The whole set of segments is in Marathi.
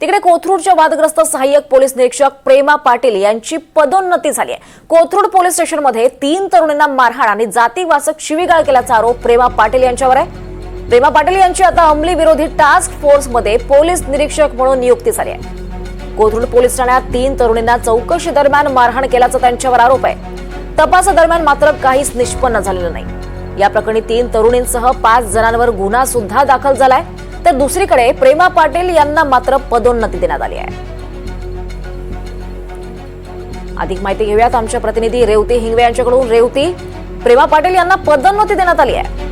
तिकडे कोथरूडच्या वादग्रस्त सहाय्यक पोलीस निरीक्षक प्रेमा पाटील यांची पदोन्नती झाली आहे. कोथरूड पोलीस स्टेशनमध्ये तीन तरुणींना मारहाण आणि जातीवाचक शिवीगाळ केल्याचा आरोप प्रेमा पाटील यांच्यावर आहे. प्रेमा पाटील यांची आता अंमली विरोधी टास्क फोर्समध्ये पोलीस निरीक्षक म्हणून नियुक्ती झाली आहे. कोथरूड पोलीस ठाण्यात तीन तरुणींना चौकशी दरम्यान मारहाण केल्याचा त्यांच्यावर आरोप आहे. तपासादरम्यान मात्र काहीच निष्पन्न झालेलं नाही. या प्रकरणी तीन तरुणींसह पाच जणांवर गुन्हा सुद्धा दाखल झालाय. तर दुसरीकडे प्रेमा पाटील यांना मात्र पदोन्नती देण्यात आली आहे. अधिक माहिती घेऊयात आमच्या प्रतिनिधी रेवती हिंगवे यांच्याकडून. रेवती प्रेमा पाटील यांना पदोन्नती देण्यात आली आहे.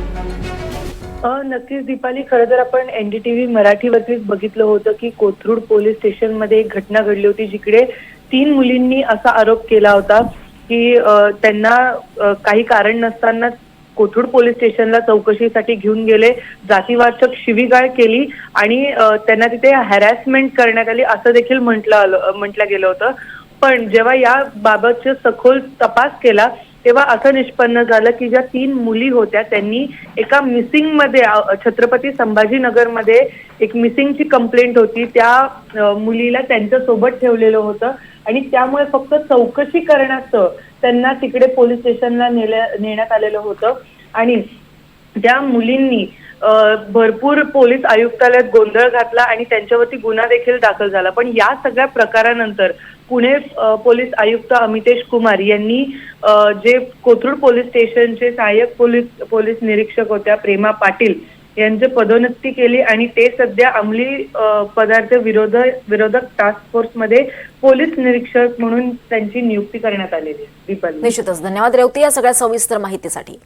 नक्कीच दीपाली खरं तर आपण एनडीटीव्ही मराठीवरतीच बघितलं होतं की कोथरूड पोलीस स्टेशनमध्ये एक घटना घडली होती जिकडे तीन मुलींनी असा आरोप केला होता की त्यांना काही कारण नसताना कोथरूड पोलीस स्टेशनला चौकशीसाठी घेऊन गेले. जातीवाचक शिवीगाळ केली आणि त्यांना तिथे हॅरॅसमेंट करण्यात आली असं देखील म्हटलं आलं म्हटलं गेलं होतं. पण जेव्हा या बाबतचे सखोल तपास केला तेव्हा असं निष्पन्न झालं की ज्या तीन मुली होत्या त्यांनी एका मिसिंगमध्ये छत्रपती संभाजीनगरमध्ये एक मिसिंगची कंप्लेंट होती. त्या मुलीला त्यांच्यासोबत ठेवलेलं होतं. आणि त्यामुळे फक्त चौकशी करण्याचं त्यांना तिकडे पोलीस स्टेशनला नेल्या नेण्यात आलेलं होतं. आणि त्या मुलींनी भरपूर पोलीस आयुक्तालयात गोंधळ घातला आणि त्यांच्यावरती गुन्हा देखील दाखल झाला. पण या सगळ्या प्रकारानंतर पुणे पोलीस आयुक्त अमितेश कुमार यांनी जे कोथरूड पोलीस स्टेशनचे सहाय्यक पोलीस पोलीस निरीक्षक होत्या प्रेमा पाटील यांची पदोन्नती केली आणि ते सध्या अंमली पदार्थ विरोध विरोधक टास्क फोर्समध्ये पोलीस निरीक्षक म्हणून त्यांची नियुक्ती करण्यात आलेली आहे. निश्चितच. धन्यवाद रेवती या सगळ्या सविस्तर माहितीसाठी.